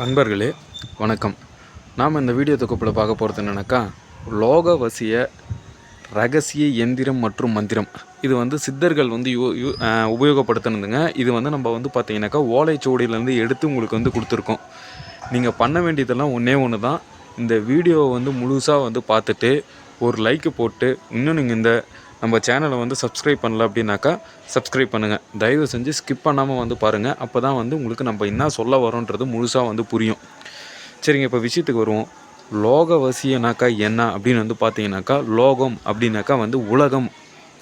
அன்பர்களே வணக்கம். நாம் இந்த வீடியோ தொகுப்பில் பார்க்க போகிறது என்னென்னாக்கா லோகவசிய ரகசிய எந்திரம் மற்றும் மந்திரம். இது வந்து சித்தர்கள் வந்து யூ யூ உபயோகப்படுத்தினதுங்க. இது வந்து நம்ம வந்து பார்த்தீங்கன்னாக்கா ஓலைச்சுவடியிலேருந்து எடுத்து உங்களுக்கு வந்து கொடுத்துருக்கோம். நீங்கள் பண்ண வேண்டியதெல்லாம் ஒன்றே ஒன்று தான் இந்த வீடியோவை வந்து முழுசாக வந்து பார்த்துட்டு ஒரு லைக்கு போட்டு இன்னும் நீங்கள் இந்த நம்ம சேனலை வந்து சப்ஸ்கிரைப் பண்ணல அப்படின்னாக்கா சப்ஸ்கிரைப் பண்ணுங்கள் தயவு செஞ்சு ஸ்கிப் பண்ணாமல் வந்து பாருங்கள் அப்போ தான் வந்து உங்களுக்கு நம்ம என்ன சொல்ல வரோன்றது முழுசாக வந்து புரியும். சரிங்க இப்போ விஷயத்துக்கு வருவோம். லோகவசியனாக்கா என்ன அப்படின்னு வந்து பார்த்தீங்கன்னாக்கா லோகம் அப்படின்னாக்கா வந்து உலகம்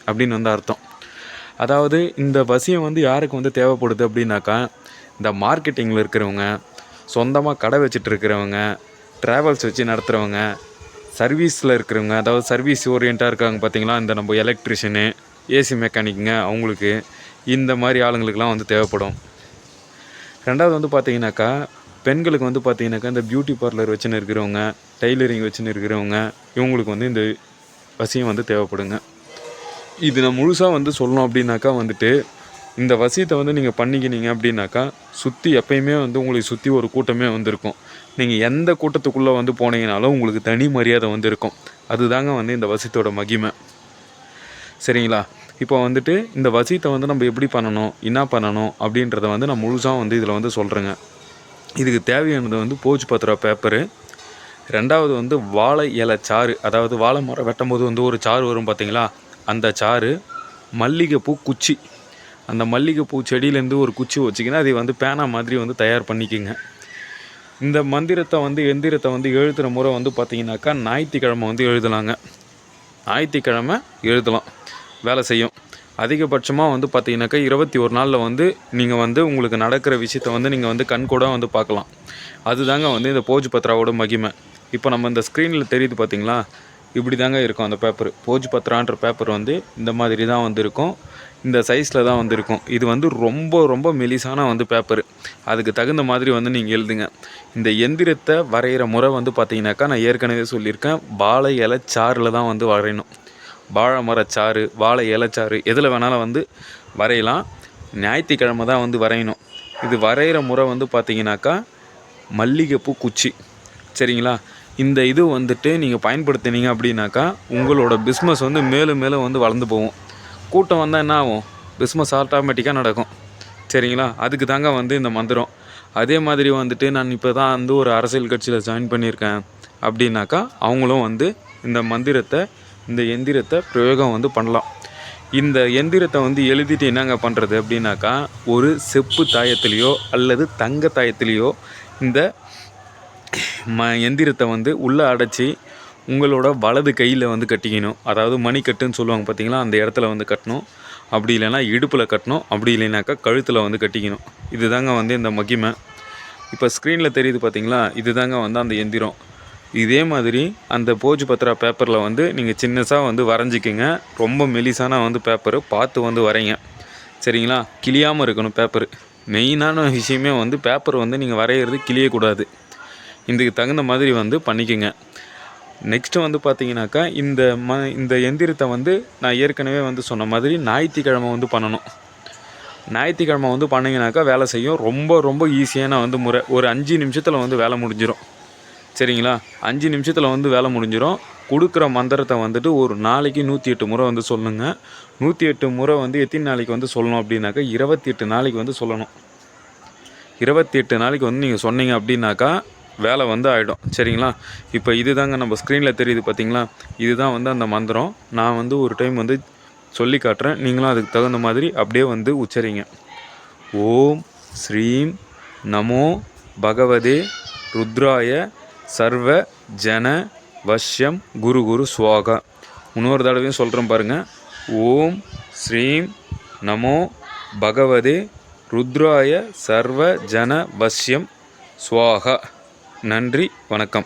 அப்படின்னு வந்து அர்த்தம். அதாவது இந்த வசியம் வந்து யாருக்கு வந்து தேவைப்படுது அப்படின்னாக்கா இந்த மார்க்கெட்டிங்கில் இருக்கிறவங்க சொந்தமாக கடை வச்சுட்டு இருக்கிறவங்க ட்ராவல்ஸ் வச்சு நடத்துகிறவங்க சர்வீஸில் இருக்கிறவங்க அதாவது சர்வீஸ் ஓரியண்ட்டாக இருக்காங்க பார்த்திங்களா இந்த நம்ம எலக்ட்ரிஷியனு ஏசி மெக்கானிக்குங்க அவங்களுக்கு இந்த மாதிரி ஆளுங்களுக்கெலாம் வந்து தேவைப்படும். ரெண்டாவது வந்து பார்த்தீங்கன்னாக்கா பெண்களுக்கு வந்து பார்த்தீங்கன்னாக்கா இந்த பியூட்டி பார்லர் வச்சுன்னு இருக்கிறவங்க டெய்லரிங் வச்சுன்னு இருக்கிறவங்க இவங்களுக்கு வந்து இந்த வசியம் வந்து தேவைப்படுங்க. இது நான் முழுசாக வந்து சொல்லணும் அப்படின்னாக்கா வந்துட்டு இந்த வசியத்தை வந்து நீங்கள் பண்ணிக்கினீங்க அப்படின்னாக்கா சுற்றி எப்பயுமே வந்து உங்களுக்கு சுற்றி ஒரு கூட்டமே வந்திருக்கும். நீங்கள் எந்த கூட்டத்துக்குள்ளே வந்து போனீங்கனாலும் உங்களுக்கு தனி மரியாதை வந்து இருக்கும் அதுதாங்க வந்து இந்த வசியத்தோட மகிமை. சரிங்களா? இப்போ வந்துட்டு இந்த வசியத்தை வந்து நம்ம எப்படி பண்ணணும் என்ன பண்ணணும் அப்படின்றத வந்து நான் முழுசாக வந்து இதில் வந்து சொல்கிறேங்க இதுக்கு தேவையானது வந்து போச்சு பத்திர பேப்பரு ரெண்டாவது வந்து வாழை இலை சாறு. அதாவது வாழை மரம் வெட்டும் போது வந்து ஒரு சாறு வரும் பார்த்தீங்களா அந்த சாறு மல்லிகைப்பூ குச்சி. அந்த மல்லிகைப்பூ செடியிலேருந்து ஒரு குச்சி வச்சிங்கன்னா அதை வந்து பேனா மாதிரி வந்து தயார் பண்ணிக்கோங்க. இந்த மந்திரத்தை வந்து எந்திரத்தை வந்து எழுதுகிற முறை வந்து பார்த்தீங்கன்னாக்கா ஞாயிற்றுக்கிழமை வந்து எழுதலாங்க. ஞாயிற்றுக்கிழமை எழுதலாம். வேலை செய்யும். அதிகபட்சமாக வந்து பார்த்தீங்கன்னாக்கா இருபத்தி ஒரு நாளில் வந்து நீங்கள் வந்து உங்களுக்கு நடக்கிற விஷயத்த வந்து நீங்கள் வந்து கண்கூட வந்து பார்க்கலாம். அதுதாங்க வந்து இந்த போஜ் பத்ராவோட மகிமை. இப்போ நம்ம இந்த ஸ்க்ரீனில் தெரியுது பார்த்தீங்களா? இப்படி தாங்க இருக்கும் அந்த பேப்பர் போஜ் பத்ரான்ற பேப்பர் வந்து இந்த மாதிரி தான் வந்திருக்கும். இந்த சைஸில் தான் வந்திருக்கும். இது வந்து ரொம்ப ரொம்ப மெலிசான வந்து பேப்பர் அதுக்கு தகுந்த மாதிரி வந்து நீங்கள் எழுதுங்க. இந்த எந்திரத்தை வரைகிற முறை வந்து பார்த்தீங்கன்னாக்கா நான் ஏற்கனவே சொல்லியிருக்கேன். வாழை இலை சாறில் தான் வந்து வரையணும். வாழை மரச்சாறு வாழை இலைச்சாறு எதில் வேணாலும் வந்து வரையலாம். ஞாயிற்றுக்கிழமை தான் வந்து வரையணும். இது வரைகிற முறை வந்து பார்த்தீங்கன்னாக்கா மல்லிகைப்பூ குச்சி. சரிங்களா? இந்த இது வந்துட்டு நீங்கள் பயன்படுத்தினீங்க அப்படின்னாக்கா உங்களோட பிஸ்னஸ் வந்து மேலும் மேலும் வந்து வளர்ந்து போகும். கூட்டம் வந்தால் என்ன ஆகும்? பிஸ்னஸ் ஆட்டோமேட்டிக்காக நடக்கும். சரிங்களா? அதுக்கு தாங்க வந்து இந்த மந்திரம். அதே மாதிரி வந்துட்டு நான் இப்போ தான் வந்து ஒரு அரசியல் கட்சியில் ஜாயின் பண்ணியிருக்கேன் அப்படின்னாக்கா அவங்களும் வந்து இந்த மந்திரத்தை இந்த எந்திரத்தை பிரயோகம் வந்து பண்ணலாம். இந்த எந்திரத்தை வந்து எழுதிட்டு என்னங்க பண்ணுறது அப்படின்னாக்கா ஒரு செப்பு தாயத்துலேயோ அல்லது தங்க தாயத்துலேயோ இந்த ம எந்திரத்தை வந்து உள்ளே அடைச்சி உங்களோட வலது கையில் வந்து கட்டிக்கணும். அதாவது மணிக்கட்டுன்னு சொல்லுவாங்க பார்த்தீங்களா அந்த இடத்துல வந்து கட்டணும். அப்படி இல்லைன்னா இடுப்பில் கட்டணும். அப்படி இல்லைனாக்கா கழுத்தில் வந்து கட்டிக்கணும். இதுதாங்க வந்து இந்த மகிமை. இப்போ ஸ்க்ரீனில் தெரியுது பார்த்தீங்களா இதுதாங்க வந்து அந்த எந்திரம். இதே மாதிரி அந்த போஜ் பத்ரா பேப்பரில் வந்து நீங்கள் சின்னசாக வந்து வரைஞ்சிக்கங்க. ரொம்ப மெலிசான வந்து பேப்பரு பார்த்து வந்து வரைங்க. சரிங்களா? கிளியாமல் இருக்கணும் பேப்பரு மெயினான விஷயமே வந்து பேப்பர் வந்து நீங்கள் வரைகிறது கிளியக்கூடாது. இதுக்கு தகுந்த மாதிரி வந்து பண்ணிக்கோங்க. நெக்ஸ்ட்டு வந்து பார்த்தீங்கன்னாக்கா இந்த ம இந்த எந்திரத்தை வந்து நான் ஏற்கனவே வந்து சொன்ன மாதிரி ஞாயிற்றுக்கிழமை வந்து பண்ணணும். ஞாயிற்றுக்கிழமை வந்து பண்ணிங்கனாக்கா வேலை செய்யும். ரொம்ப ரொம்ப ஈஸியான வந்து முறை. ஒரு அஞ்சு நிமிஷத்தில் வந்து வேலை முடிஞ்சிடும் சரிங்களா? அஞ்சு நிமிஷத்தில் வந்து வேலை முடிஞ்சிடும் கொடுக்குற மந்திரத்தை வந்துட்டு ஒரு நாளைக்கு நூற்றி எட்டு முறை வந்து சொல்லுங்கள் நூற்றி எட்டு முறை வந்து எத்தனை நாளைக்கு வந்து சொல்லணும் அப்படின்னாக்கா இருபத்தி எட்டு நாளைக்கு வந்து சொல்லணும். இருபத்தி எட்டு நாளைக்கு வந்து நீங்கள் சொன்னீங்க அப்படின்னாக்கா வேலை வந்து ஆகிடும் சரிங்களா? இப்போ இது தாங்க நம்ம ஸ்க்ரீனில் தெரியுது பார்த்தீங்களா இதுதான் வந்து அந்த மந்திரம். நான் வந்து ஒரு டைம் வந்து சொல்லி காட்டுறேன். நீங்களும் அதுக்கு தகுந்த மாதிரி அப்படியே வந்து உச்சரிங்க. ஓம் ஸ்ரீம் நமோ பகவதே ருத்ராய சர்வ ஜன வஷ்யம் குரு குரு சுவாகா. இன்னொரு தடவையும் சொல்கிறேன் பாருங்கள் ஓம் ஸ்ரீம் நமோ பகவதே ருத்ராய சர்வ ஜன வஷ்யம் சுவாகா. நன்றி வணக்கம்.